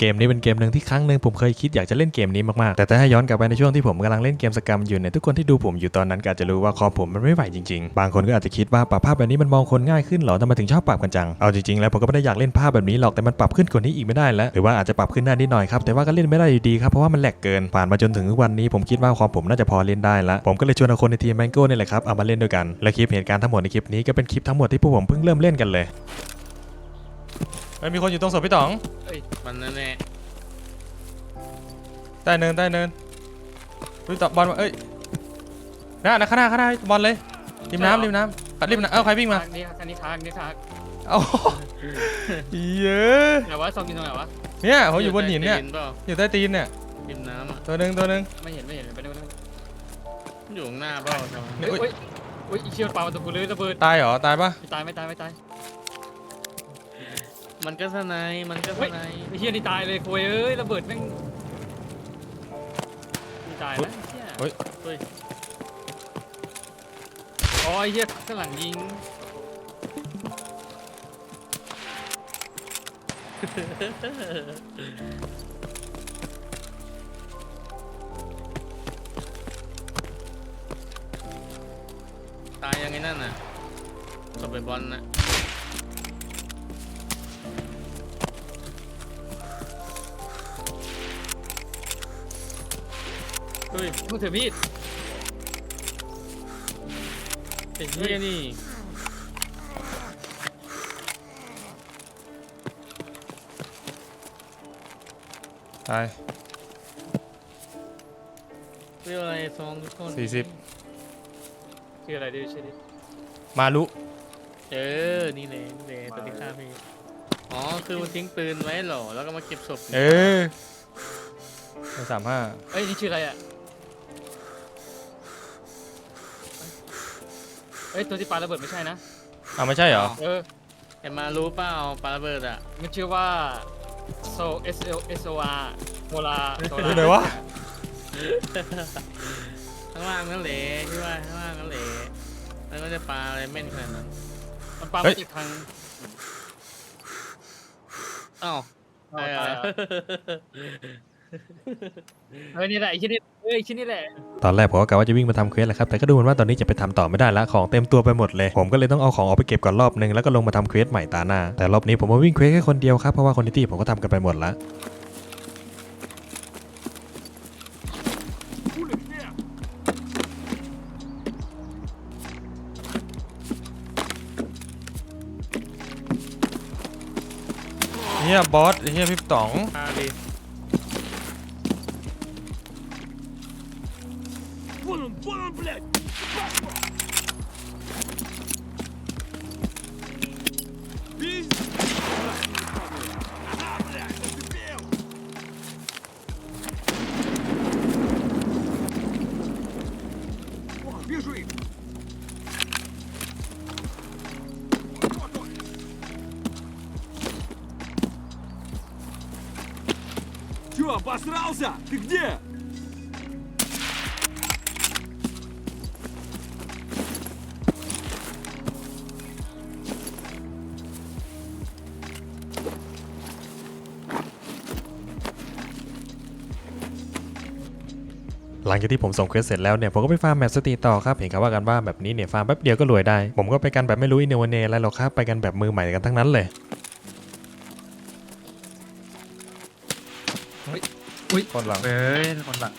เกมนี้เป็นเกมหนึ่งที่ครั้งหนึ่งผมเคยคิดอยากจะเล่นเกมนี้มากๆ แต่ถ้าให้ย้อนกลับไปในช่วงที่ผมกำลังเล่นเกมสกรรมอยู่เนี่ยทุกคนที่ดูผมอยู่ตอนนั้นก็อาจจะรู้ว่าคอมผมมันไม่ไหวจริงๆ บางคนก็อาจจะคิดว่าปรับภาพแบบนี้มันมองคนง่ายขึ้นเหรอทำไมถึงชอบปรับกันจัง เอาจริงๆแล้วผมก็ไม่ได้อยากเล่นภาพแบบนี้หรอกแต่มันปรับขึ้นกว่านี้อีกไม่ได้แล้ว หรือว่าอาจจะปรับขึ้นได้นิดหน่อยครับแต่ว่าก็เล่นไม่ได้อยู่ดีครับเพราะว่ามันแหลกเกิน ผ่านมาจนถึงวันนี้ผมคิดว่าคอมผมน่าจะพอเล่นได้ละผมก็เลยชวนคนในทีมแมงโก้นี่แหละครับเอามาเล่นด้วยกันและคลิปเหตุการณ์ทั้งหมดในคลิปนี้ก็เป็นคลิปทั้งหมดที่พวกผมเพิ่งเริ่มเล่นกันเลย มีคนอยู่ตรงศพพี่ต๋องเอ้ยมันนั่นแน่ใต้เนินใต้เนินอุ้ยตบบอลมาเอ้ยน่านะข้างหน้าข้างหน้าบอลเลยริมน้ำริมน้ำอะริมน้ำเอ้าใครวิ่งมาทางนี้ทางนี้ทางนี้ทางเอ้าเยอะไหนวะซอมกินตรงไหนวะเนี่ยเขาอยู่บนหินเนี่ยเปล่าอยู่ใต้ตีนเนี่ยริมน้ำอะตัวหนึ่งตัวหนึ่งไม่เห็นไม่เห็นไปดูไปดูมันอยู่ข้างหน้าเปล่าจอเฮ้เฮ้ยยเฮ้ยเฮ้ยอีเชี่ยวปลามันตะกูเลยระเบิดตายเหรอตายปะไม่ตายไม่ตายไม่ตาย มันก็สนายมันก็สนายไอ้เชี่ยนี่ตายเลยโคุยเอ้ยระเบิดแม่งนี่ตายแล้วเชี่ยเฮ้ยเฮ้ยอ๋อไอ้เหี้ยข้างหลังยิงตายยังไงนั่นน่ะตบไปบอลน่ะ มึงถือมีดไอ้เหี้ยนี่ตาย เรียกอะไรซองทุกคนสี่สิบ คืออะไรดิชื่อดิมาลุเออ นี่เลยนี่เลยตัวที่ฆ่าพี่ อ๋อ คือมันทิ้งปืนไว้เหรอ แล้วก็มาเก็บศพเออสามห้าเอ้ย นี่ชื่ออะไรอะ เอ้ยตัวที่ปาระเบิดไม่ใช่นะ อ้าวไม่ใช่เหรอ เออเห็นมารู้เปล่าปาระเบิดอะมันชื่อว่า so s o s o r โมลาโซอยู่ลาไหนวะ ข้างล่างนั่นแหละที่ว่าข้างล่างนั่นแหละแล้วก็จะปาอะไรแม่นขนาดนั้นมันปาเฮ้มายจากทาง อ้าวเอาเอตายอเหรอ เฮ้ยนี่แหละไอ้ชิ้นนี้เฮ้ยไอ้ชิ้นนี้แหละตอนแรกผมก็กะว่าจะวิ่งมาทำเควสแหละครับแต่ก็ดูเหมือนว่าตอนนี้จะไปทำต่อไม่ได้ละของเต็มตัวไปหมดเลย ผมก็เลยต้องเอาของออกไปเก็บก่อนรอบนึงแล้วก็ลงมาทำเควสใหม่ตาหน้าแต่รอบนี้ผมมาวิ่งเควสแค่คนเดียวครับเพราะว่าคนในที่ผมก็ทำกันไปหมดละ เฮียบอสเฮียพี่ต๋องมาดิ หลังจากที่ผมส่งเควสเสร็จแล้วเนี่ยผมก็ไปฟาร์มแมปสตรีต่อครับเห็นเขาว่ากันว่าแบบนี้เนี่ยฟาร์มแป๊บเดียวก็รวยได้ ผมก็ไปกันแบบไม่รู้อินโนเนอะไรหรอกครับไปกันแบบมือใหม่กันทั้งนั้นเลยอุ้ยคนหลัง เอ้ยคนหลัง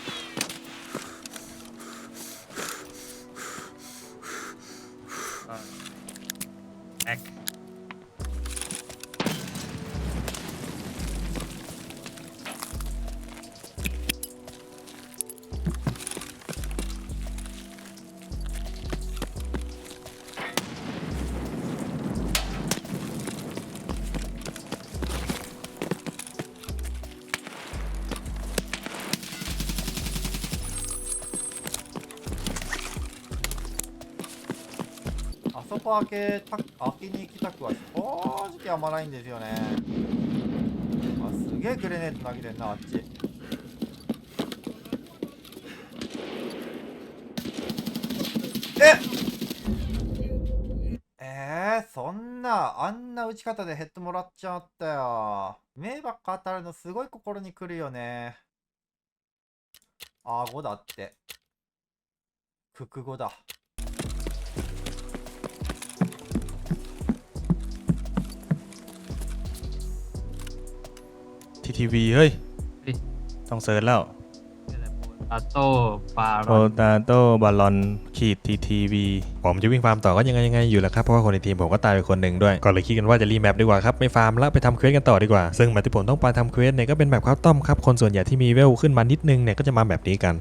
開けた開けに行きたくは正直あんまないんですよねあすげえグレネード投げてんなあっちええー、そんなあんな打ち方でヘッドもらっちゃったよ。目ばっか当たるのすごい心にくるよね。顎だって。ク語だ。 ทีทีวีเฮ้ย เฮ้ย ต้องเซิร์ชแล้วอาโต้ปาโรรอนตาโตบอลลอนขีดทีทีวีผมจะวิ่งฟาร์มต่อก็ยังไงยังไงอยู่แหล้วครับ เพราะว่าคนในทีมผมก็ตายไปคนหนึ่งด้วย ก็เลยคิดกันว่าจะรีแมปดีกว่าครับ ไม่ฟาร์มแล้วไปทำเควสกันต่อดีกว่า ซึ่งแมปที่ผมต้องไปทำเควสเนี่ยก็เป็นแบบข้าวต้มครับ คนส่วนใหญ่ที่มีเวลขึ้นมานิดนึงเนี่ยก็จะมาแบบนี้กัน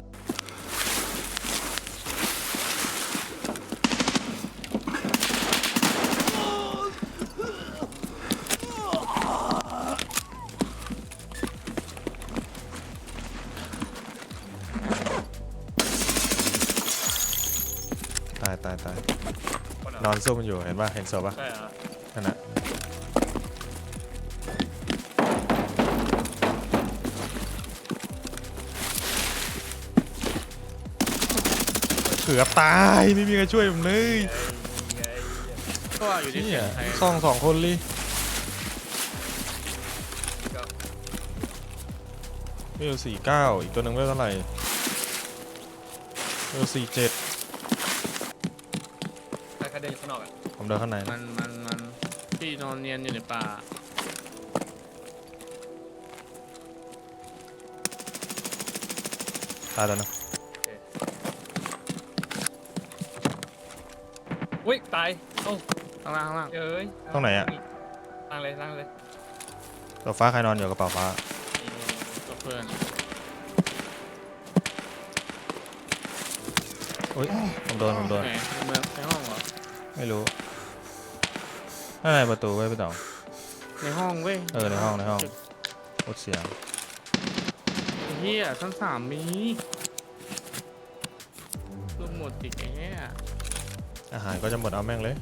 นซุ่มอยู่เห็นป่ะเห็นศพป่ะใช่เหรอนั่นน่ะเกือบตายไม่มีใครช่วยผมเลยก็ว่าอยู่ที่นี่เสียงอะใครซองสองคนเลยเวลสี่เก้าอีกตัวหนึ่งเวลเท่าไหร่เวลสี่เจ็ด ใครใครเดินอยู่ข้างนอกอะ ผมเดินข้างในมันมันมันที่นอนเนียนอยู่ในป่าตายแล้วนะอุ้ยตายเอ้าข้างล่างข้างล่างเอ้ยตรงไหนอะล่างเลยล่างเลยตัวฟ้าใครนอนอยู่กระเป๋าฟ้านี่ตัวเพื่อนอุ้ยผมโดนผมโดนไหนในเมืองในห้องเหรอไม่รู้ ข้างในประตูไว้พี่ต๋องในห้องเว้ยเออในห้องในห้องโคตรเสียงเฮียชั้นสามมีลูกหมดติดไอ้เหี้ยอาหารก็จะหมดเอาแม่งเลย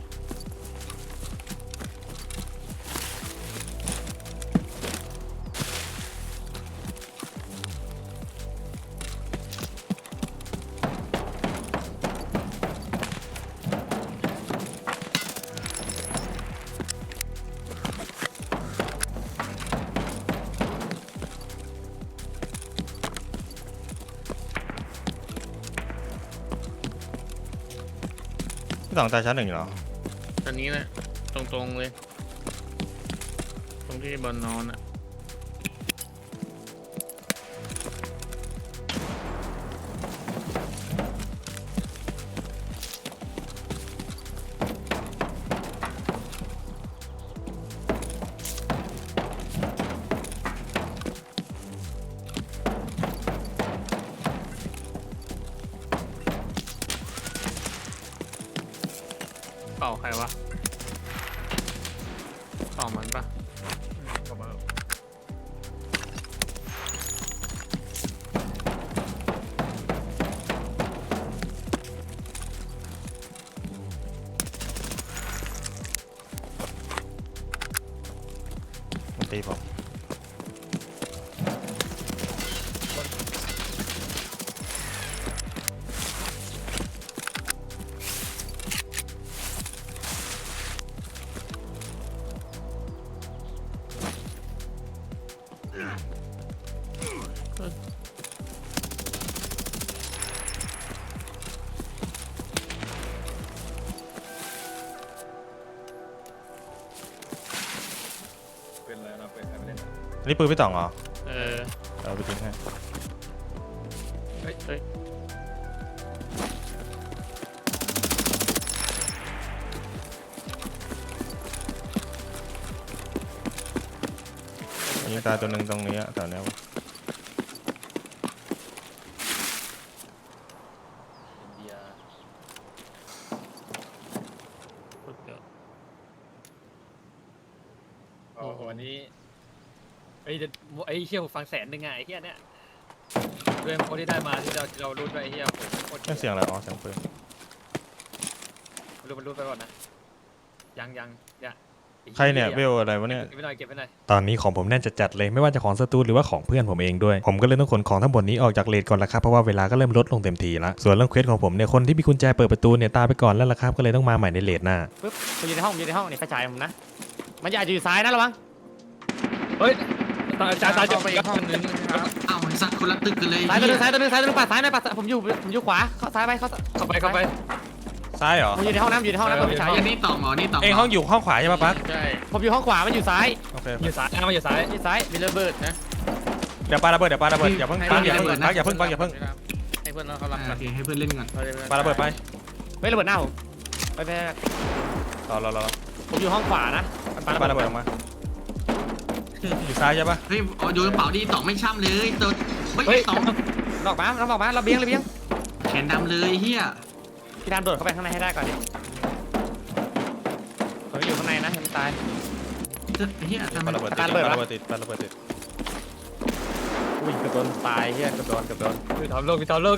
พี่ต๋องตายชั้นหนึ่งอยู่เหรอตอนนี้แหละตรงๆเลย ตรงที่บอลนอนอะ อันนี้ปืนพี่ต๋องเหรอ เออ เอาไปทิ้งให้เฮ้ยเฮ้ยยิงตายตัวหนึ่งตรงนี้อะแถวเนี้ย โคตรเยอะ โอ้โหอันนี้ไอ้ยจะ ไอ้เชี่ยผมฟังแสนหนึ่งไงไอ้เหี้ยเนี่ยเรื่องโค้ดที่ได้มาที่เราเรารูดไปไอ้เหี้ยผมโคตรไม่เสียงอะไรอ๋อเสียงปืนรูดมันรูดไปก่อนนะยังยังเนี่ยใครเนี่ยเวลอะไรวะเนี่ย เก็บไปหน่อยเก็บไปหน่อยตอนนี้ของผมแน่นจะจัดเลย ไม่ว่าจะของศัตรูหรือว่าของเพื่อนผมเองด้วย ผมก็เลยต้องขนของทั้งหมดนี้ออกจากเลดก่อนละครับ เพราะว่าเวลาก็เริ่มลดลงเต็มทีละส่วนเรื่องเควสของผมเนี่ยคนที่มีกุญแจเปิดประตูเนี่ยตายไปก่อนแล้วละครับก็เลยต้องมาใหม่ในเลดหน้าปึ๊บผมอยู่ในห้องผมอยู่ในห้องนี่ไฟฉายผมนะ มันอาจจะอยู่ซ้ายนะระวังเฮ้ย ตายตายตายจะไปอีกห้องนึงนะครับอ้าวไอ้สัตว์คนละตึกกันเลยซ้ายตัวหนึงซ้ายตัวหนึงซ้ายตัวหนึงปัดซ้ายหน่อยปัดซ้ายผมอยู่ผมอยู่ขวาเข้าซ้ายไปเข้าเข้าไปเข้าไปซ้ายเหรอผมอยู่ในห้องน้ำอยู่ในห้องน้ำเปิดไฟฉายออัยู่นนี้ต่อหมอนี่ต่อหมเองห้องอยู่ห้องขวาใช่ปะปั๊กใช่ผมอยู่ห้องขวามันอยู่ซ้ายโอเคอยู่ซ้ายอะมาอยู่ซ้ายที่ซ้ายมีระเบิดนะเดี๋ยวปาระเบิดเดี๋ยวปาระเบิดอย่าเพิ่งปั๊กอย่าเพิ่งปั๊กอย่าเพิ่งปั๊กอย่าเพิ่งให้เพื่อนเขารับอ่ากัโอนเคให้เพื่อนเล่นก่อนปาระเบิดไปเฮ้ยระเบิดหน้าผมไปไปไปรอรอรอผมอยู่ห้องขวานะมันปาระเบิดออกมา อยู่ซ้ายใช่ปะเฮ้ยเอาโยนกระเป๋าดีต่อไม่ช่ำเลยตัวเฮ้ยเฮ้ยต่อออกมาเราออกมาเราเบี้ยงเราเบี้ยงแขนดำเลยเฮียพี่ดามโดดเข้าไปข้างในให้ได้ก่อนดิผมอยู่ข้างในนะยังไม่ตาย เฮียทำไมปาระเบิดติดปาระเบิด ปาปะระเบิดติดปาระเบิดติดอุ้ยเกือบโดนตายเฮียเกือบโดนเกือบโดนพี่ทำโลกพี่ทำโลก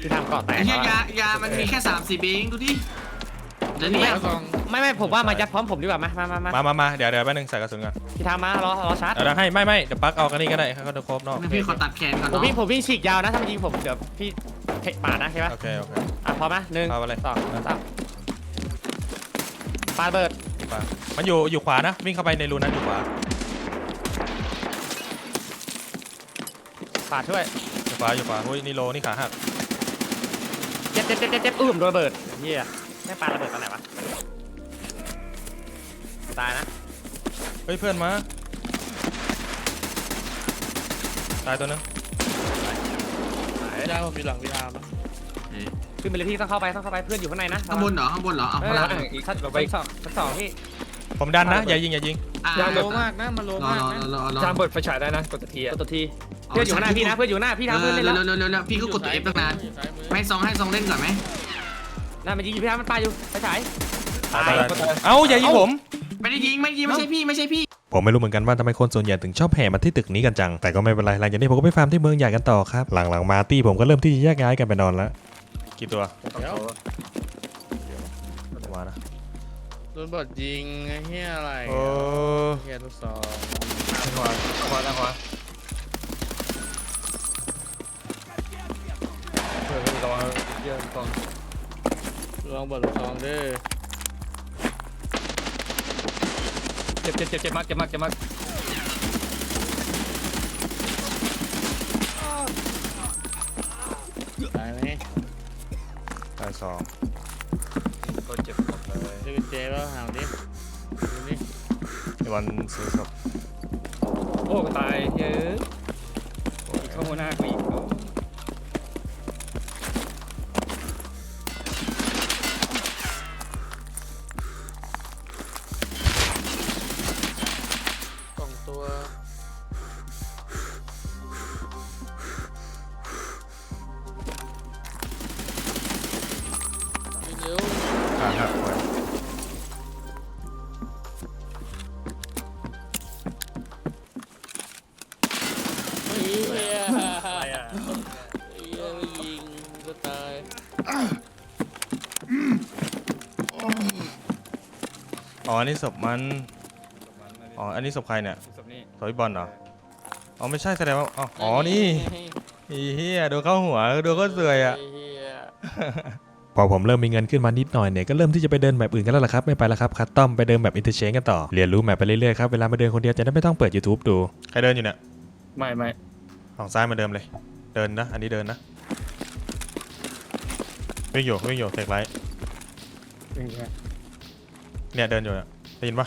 พี่ดามเกาะแตกไอ้เฮียแล้วยาอะยามันมีแค่สามสิบเองดูดิเดี๋ยวนี้แล้วกอง ไม่ไม่ผมว่ามายัดพร้อมผมดีกว่ามามามามามามามาเดี๋ยวเดี๋ยวแป๊บนึงใส่กระสุนก่อนพี่ทามมารอรอชาร์จเดี๋ยวให้ไม่ไม่เดี๋ยวปั๊กเอากันนี่ก็ได้ให้เขาดูครบนอกพี่ขอตัดแขนก่อนผมเนาะวิ่งผมวิ่งฉีกยาวนะถ้ามันยิงผมเดี๋ยวพี่เทปาดนะใช่ปะโอเคโอเคอะพร้อมนะหนึ่งเอาไปเลยสองสามปาระเบิดปามันอยู่อยู่ขวานะ วิ่งเข้าไปในรูนั้นอยู่ขวาปาดช่วยอยู่ขวาอยู่ขวาเฮ้ยนี่โลนี่ขาหักเจ็บเจ็บเจ็บเจ็บเจ็บอื้มโดนระเบิดเฮียแม่งปาระเบิดตอนไหนวะ ตายนะ เฮ้ยเพื่อนมา ตายตัวนึงไม่ได้ผมอยู่หลังพี่อาร์มขึ้นไปเลยพี่ต้องเข้าไปต้องเข้าไปเพื่อนอยู่ข้างในนะข้างบนเหรอข้างบนเหรอเอาเอพอลังอีกชั้นไปสองชั้นสองพี่ผมดันนะ อย่ายิงอย่ายิง อะมันโลมากนะมันโลรอมากรอนะรอรอจามเปิดไฟฉายได้นะกดตัวทีกอะดตัวทีเพื่อนอยู่ข้างหน้าพี่นะเพื่อนอยู่หน้าพี่เอทำอเพื่อนเล่นเร็แล้ววเร็วเร็วเร็วพี่ก็กดตัวเอฟตั้งนานซ้ายมือไม่ซองให้ซองเล่นก่อนไหมน่ามันยิงอยู่พี่ทำมันปาอยู่ไปฉายตายตายตายเอ้าอย่ายิงผม ไม่ได้ยิงไม่ได้ยิงไม่ใช่พี่ไม่ใช่พี่ ผมไม่รู้เหมือนกันว่าทำไมคนส่วนใหญ่ถึงชอบแห่มาที่ตึกนี้กันจัง แต่ก็ไม่เป็นไรหลังจากนี้ผมก็ไปฟาร์มที่เมืองใหญ่กันต่อครับ หลังๆมาตี้ผมก็เริ่มที่จะแยกย้ายกันไปนอนแล้วกี่ตัวเดี๋ยวมานะโดนบอดยิงไอ้เหี้ยอะไรโอ้เหี้ยลูกซองขวาขวาขวาเฮ้ยระวังเยอะกองลองบอดลูกซองเด้อ เจ็บเจ็บเจ็บเจ็บมากเจ็บมากเจ็บมากตายไหมตายสองก็เจ็บหมดเลยได้กุญแจแล้วหาดิดูนี่ไอ้วันซื้อศพโอ้ตายเยอะอีกข้างหน้ากูอีกก อ๋ออันนี้ศพมัน อ๋อ อันนี้ศพใครเนี่ย ศพนี้ศพพี่บอลเหรอ อ๋อ ไม่ใช่แสดงว่า อ๋ออ๋อนี่อีเฮียโดนเข้าหัวโดนก็เสื่อยอะไเหี้ยพอผมเริ่มมีเงินขึ้นมานิดหน่อยเนี่ยก็เริ่มที่จะไปเดินแบบอื่นกันแล้วล่ะครับ ไม่ไปแล้วครับคัสตอมไปเดินแบบอินเตอร์เชนกันต่อ เรียนรู้แมปไปเรื่อยๆครับ เวลามาเดินคนเดียวจะได้ไม่ต้องเปิด YouTube ดู ใครเดินอยู่เนี่ยไม่ไม่ฝั่งซ้ายเหมาเดิมเลย เดินนะ อันนี้เดินนะวิ่งอยู่วิ่งอยู่เทคไลท์วิ่งไป เนี่ยเดินอยู่เนี่ยได้ยินปะ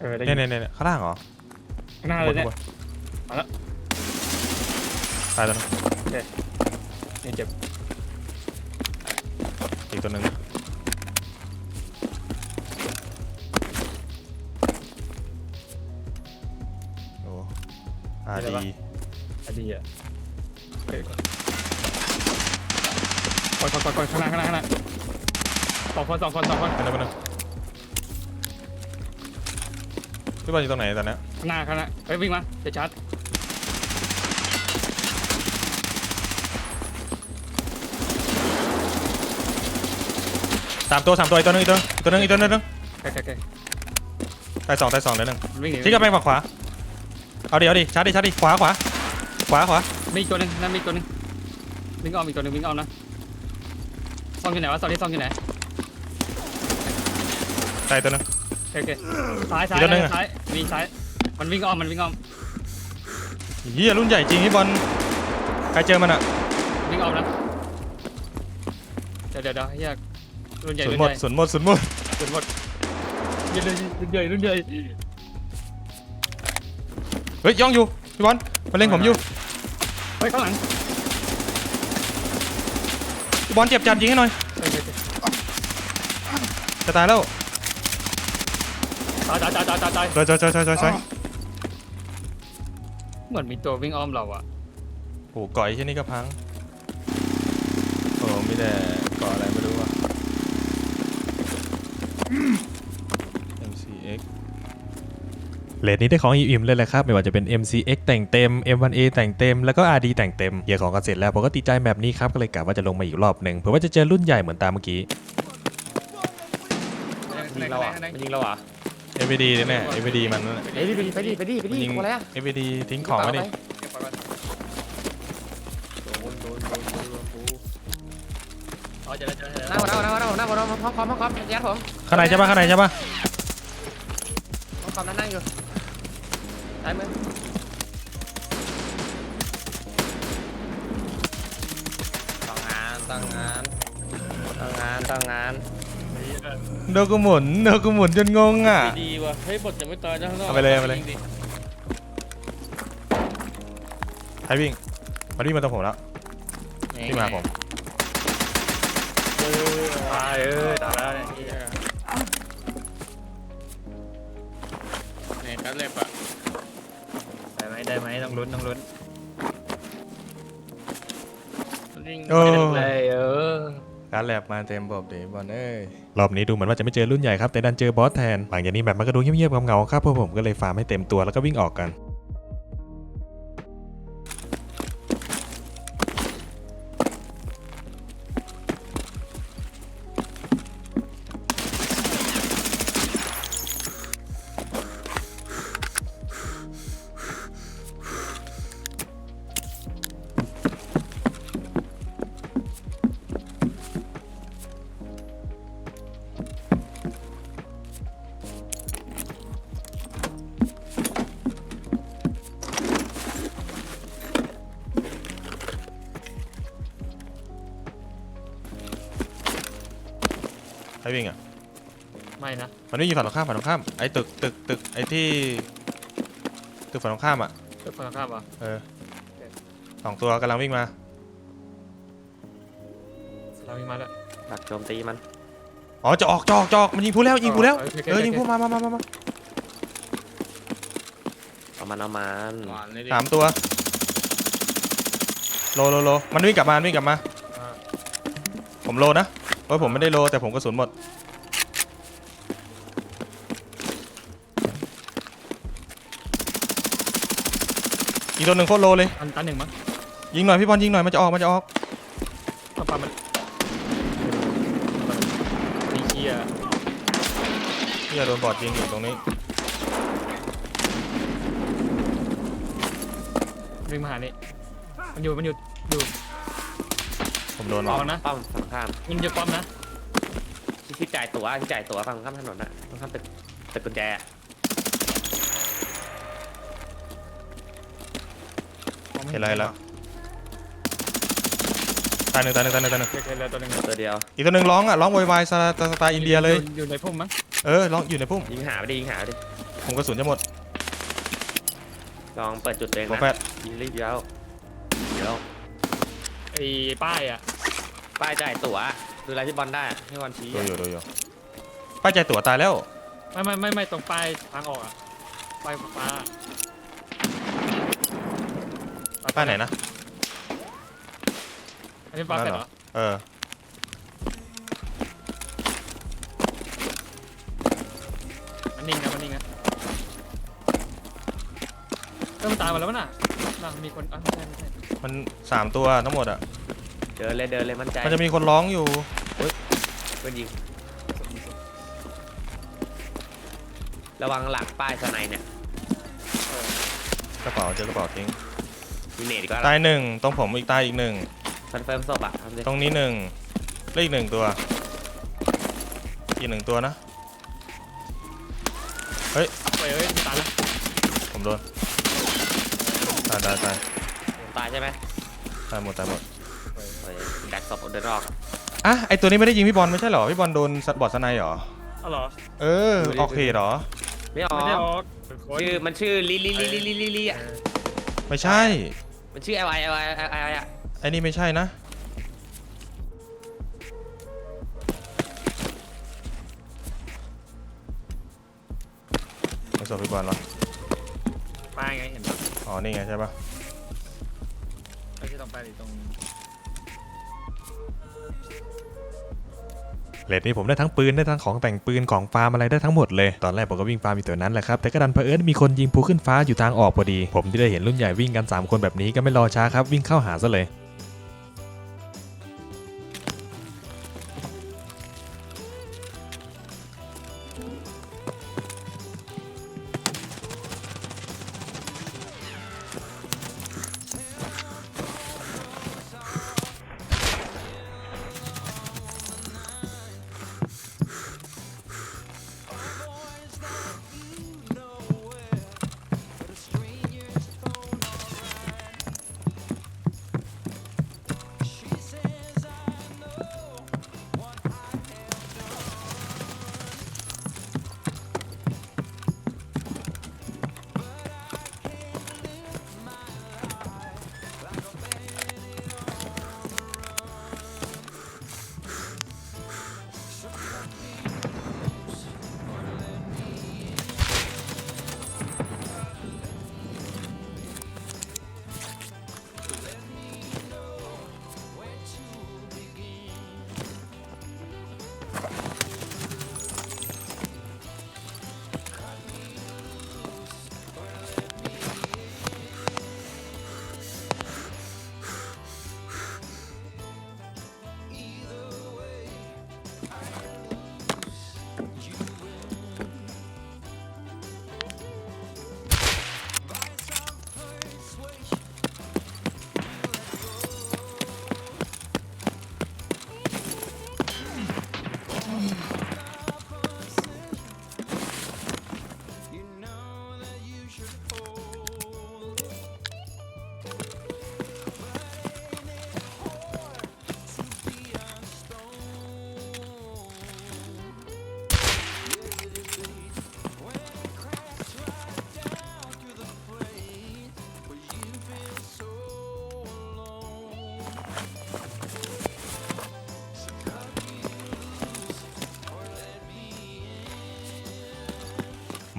เออได้เนี่ยเนี่ยเนี่ยข้างล่างเหรอข้างหน้าเลยเนี่ย ข้งบมาละตายตัวนึงนี่เจ็บอีกตัวหนึงโอ้อาดีอดีอะเฮ้ยก่อนก่อนก่อนก่อนข้างหน้าข้างหน้าข้างหน้าสองคนสองคนสองคนไปนึงไปนึง พี่บอลอยู่ตรงไหนตอนเนี้ยข้างหน้าข้างหน้าเฮ้ยวิ่งมาจะชาร์จสามตัวสามตัวอีกตัวหนึงอีกตัวอีกตัวหนึงอีกตัวหนึงโอเคโอเคตายสองตายสองเหลือหนึ่งมันวิ่งหนีชี้กลับไปฝั่งขวาเอาดิเอาดิชาร์จดิชาร์จดิขวาขวาขวาขวามีอีกตัวหนึงนั่นมีอีกตัวหนึงวิ่งอ้อมอีกตัวหนึงวิ่งอ้อมนะซองอยู่ไหนวะซองที่ซองอยู่ไหนตายตัวหนึง โอเคโอเคซ้ายซ้ายอีกตัวหนึ่งอะ ซ้ายวิ่งซ้าย มันวิ่งอ้อม มันวิ่งอ้อม เฮียรุ่นใหญ่จริงพี่บอลใครเจอมันอะวิ่งอ้อมนะ เดี๋ยวเดี๋ยวเดี๋ยวเฮียรุ่นใหญ่สุนรุ่นหมใหดญ่สุนหมดสุนหมดรุ่นหมดรุ่นใหญ่รุ่นใหญ่รุ่นใหญ่ เฮ้ยย่องอยู่พี่บอลมาเล่นผมอยู่เฮ้ยข้างหลังพี่บอลเจ็บจัดยิงให้หน่อยเฮ้ยเฮ้ยเฮ้ยจะตายแล้ว ตายตายตายตายตายตายซอยซอยซอยซอยซอยซอยเหมือนมีตัววิ่งอ้อมเราอะโอ้โหก่อยที่นี่ก็พังโอ้มีแต่ก่ออะไรไม่รู้อะ MCX เลนนี้ได้ของอิ่มๆเลยแหละครับ ไม่ว่าจะเป็น MCX แต่งเต็ม M1A แต่งเต็ม แล้วก็ RD แต่งเต็มเฮียของกันเสร็จแล้วผมก็ติดใจแบบนี้ครับ ก็เลยกะว่าจะลงมาอีกรอบหนึ่งเผื่อว่าจะเจอรุ่นใหญ่เหมือนตามเมื่อกี้ ยิงเราอะมันยิงเราอะ FVD แน่ๆ FVD มันนั่นแหละเฮ้ยไปดิไปดิไปดิไปดิยิงกลัวอะไรอะ FVD ทิ้งของไว้ดิอ๋อเจอแล้วเจอแล้วหน้าผมหน้าผมหน้าผมหน้าผมหน้าผมพร้อมพร้อมพร้อมยัดผมข้างในใช่ปะข้างในใช่ปะพร้อมพร้อมนั่งนั่งอยู่ซ้ายมือต้องงานต้องงานต้องงานต้องงาน โดนกูหมุนโดนกูหมุนจนงงอะ ดีว่ะเฮ้ยบทยังไม่ตายนะข้างนอกเอาไปเลยเอาไปเลยงดิใครวิ่งมันวิ่งมาตรงผมแล้ววิ่งมาหาผมตายเออตายแล้วเนี่ยไหนกันเล็บอะได้ไหมได้ไหมต้องลุ้นต้องลุ้นยิงโอ้เลยเออ การแลบมาเต็มบบเดบอลเอ้ยรอบนี้ดูเหมือนว่าจะไม่เจอรุ่นใหญ่ครับแต่ดันเจอบอสแทนหลังจากนี้แบบมันก็ดูเงียบๆเงาๆครับพวกผมก็เลยฟาร์มให้เต็มตัวแล้วก็วิ่งออกกัน ฝั่งตรงข้ามฝั่งตรงข้ามไอ้ตึกตึกตึกไอ้ที่ตึกฝั่งตรงข้ามอะเจ้าฝั่งตรงข้ามวะเออสองตัวกำลังวิ่งมาเรามีมาแล้วดักโจมตีมันอ๋อจะออกจะออกจะออกมันยิงผู้แล้วยิงผู้แล้วโอเคโอเคเออโอเคยิงผู้มามามามามาเอามันเอามันหวานเลยดิสามตัวโลโลโลมันวิ่งกลับมามันวิ่งกลับมาอ่าผมโลนะเพราะผมไม่ได้โลแต่ผมกระสุนหมด ตัวหนึ่งโคตรโลเลยตันตันหนึ่งมั้งยิงหน่อยพี่บอลยิงหน่อยมันจะออกมันจะออกปาปามันมีเคียร์เฮียโดนบอดยิงอยู่ตรงนี้วิ่งมาหานี่มันอยู่มันอยู่อยู่ผมโดนป้ว่ะอมนะป้อมฝั่งข้ามมันอยู่ป้อมนะที่ที่จ่ายตั๋วที่จ่ายตั๋วฝั่งข้ามถนนน่ะตรงข้ามตึกตึกกุญแจอะ เห็นอะไรแล้วตายหนึ่งตายหนึ่งตายหนึ่งตายหนึ่งโอเคแล้วตัวหนึ่งตัวเดียวอีกตัวหนึ่งร้องอะร้องโวยวายสไตล์สไตล์อินเดียเลย อยู่ในพุ่มมั้งเออร้องอยู่ในพุ่มยิงหาไปดิยิงหาไปดิผมกระสุนจะหมดลองเปิดจุดตัวเองผมนะแฟดยิงรีบเดียวเดี๋ยวไอ้ป้ายอะป้ายจ่ายตั๋วดูอะไรที่บอลได้ให้บอลชี้ดูอยู่ดูอยู่ป้าใจตั๋วตายแล้วไม่ไม่ไม่ไม่ตรงป้ายทางออกอะป้ายฟ้า ป้าไหนนะ อันนี้ป้ายเสร็จเหรอเออ มันนิ่งนะมันนิ่งนะก็มันตายหมดแล้วมั้งน่ะน่ะมีคนอะไม่ใช่ไม่ใช่มันสามตัวทั้งหมดอะ เดินเลยเดินเลยมั่นใจมันจะมีคนร้องอยู่ เพื่อนยิง ระวังหลังป้ายสไนเนี่ยกระเป๋าเจอกระเป๋าทิ้ง มีเนตอีก็ตายหนึ่งตรงผมอีกตายอีกหนึ่งคอนเฟิร์มศพอะทำดิตรงนี้หนึ่งเลขอีกหนึ่งตัว อีกหนึ่งตัวนะเฮ้ยเฮ้ยตายแล้วผมโดนตายตายตายตายใช่ไหมตายหมดตายหมดเฮ้ยแดกศพเดินออกอะไอตัวนี้ไม่ได้ยิงพี่บอลไม่ใช่เหรอพี่บอลโดนสัตว์บอดสไนเหรอเอาเหรอ เออออกเพจเหรอ ไม่ออไม่ได้กออกชื่อมันชื่อลิลิลิลิลิลิลิอะไม่ใช่ มันชื่อไอไอไอไอไออะไอ้นี่ไม่ใช่นะ ไม่สอบพี่บอลเหรอ ป้ายไงเห็นปะอ๋อ นี่ไงใช่ปะไม่ใช่ตรงป้ายดิตรง เลดนี้ผมได้ทั้งปืนได้ทั้งของแต่งปืนของฟาร์มอะไรได้ทั้งหมดเลย ตอนแรกผมก็วิ่งฟาร์มอยู่ตัวนั้นแหละครับแต่ก็ดันเผอิญมีคนยิงภูขึ้นฟ้าอยู่ทางออกพอดี ผมที่ได้เห็นรุ่นใหญ่วิ่งกัน 3 คนแบบนี้ก็ไม่รอช้าครับวิ่งเข้าหาซะเลย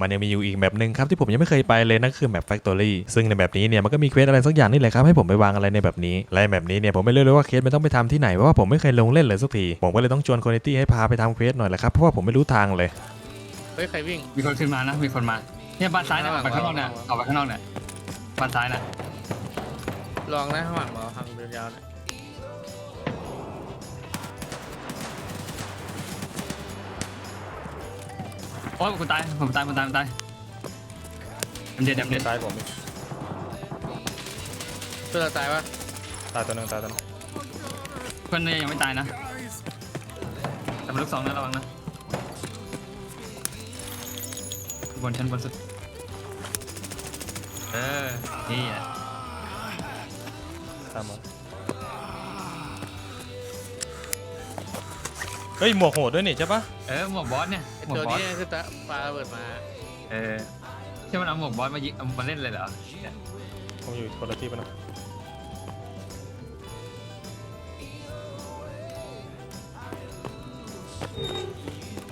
มันยังมีอยู่อีกแบบหนึ่งครับที่ผมยังไม่เคยไปเลยนั่นคือแมป Factory ซึ่งในแบบนี้เนี่ยมันก็มีเควสอะไรสักอย่างนี่แหละครับให้ผมไปวางอะไรในแบบนี้และแบบนี้เนี่ยผมไม่รู้เลยว่าเคสมันต้องไปทำที่ไหนเพราะว่าผมไม่เคยลงเล่นเลยสักทีผมก็เลยต้องชวนค n นิตี้ให้พาไปทำเควสหน่อยแหละครับเพราะว่าผมไม่รู้ทางเลยเฮ้ยใครวิ่งมีคนขึ้นมานะมีคนมาเนี่ยบ้านซ้ายเนี่ยออกไปข้างนอกเนี่ยออกไปข้างนอกเนี่ยบ้านซ้ายน่ะลองนะข้างหลังเราทางเดินยาวเนี่ย โอ้ยผมตายผมตายผมตายผมตายมันเด็ดมันเด็ดตายผมเพื่อนเราตายวะตายตัวนึงตายตัวนึงเพื่อนเนี่ยยังไม่ตายนะแต่มันลูกสองนะระวังนะบนชั้นบนสุดเออนี่อะตามมา เฮ้ยหมวกโหดด้วยนี่ใช่ปะเออหมวกบอสเนี่ยหมวกตัวบอสนี้คือตาปลาระเบิดมาเออที่มันเอาหมวกบอสมายิงเอามาเล่นเลยเหรอเนี่ยผมอยู่คนละที่ปะนะ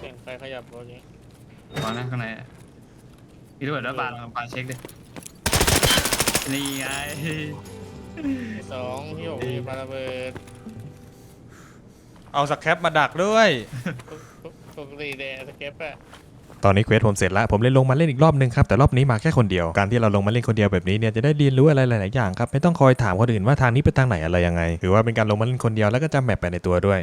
เก่งใครขยับรถนี้ระวังนะข้างในอะมีระเบิดแล้วปลาลองปลาเช็คดินี่ไงสองที่หกมีปลาระเบิด เอาสแคปมาดักด้วย ปกติแดดสเก็ปอะตอนนี้เควสผมเสร็จแล้วผมเลยลงมาเล่นอีกรอบนึงครับแต่รอบนี้มาแค่คนเดียวการที่เราลงมาเล่นคนเดียวแบบนี้เนี่ยจะได้เรียนรู้อะไรหลายๆอย่างครับไม่ต้องคอยถามคนอื่นว่าทางนี้ไปทางไหนอะไรยังไงถือว่าเป็นการลงมาเล่นคนเดียวแล้วก็จำแมปไปในตัวด้วย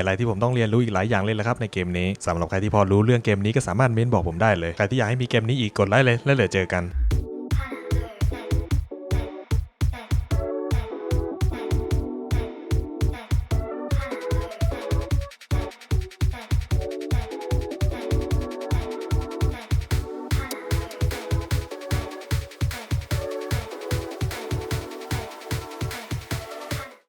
อะไรที่ผมต้องเรียนรู้อีกหลายอย่างเลยละครับในเกมนี้สำหรับใครที่พอรู้เรื่องเกมนี้ก็สามารถเม้นบอกผมได้เลยใครที่อยากให้มีเกมนี้อีกกดไลค์เลยแล้วเดี๋ยวเจอกัน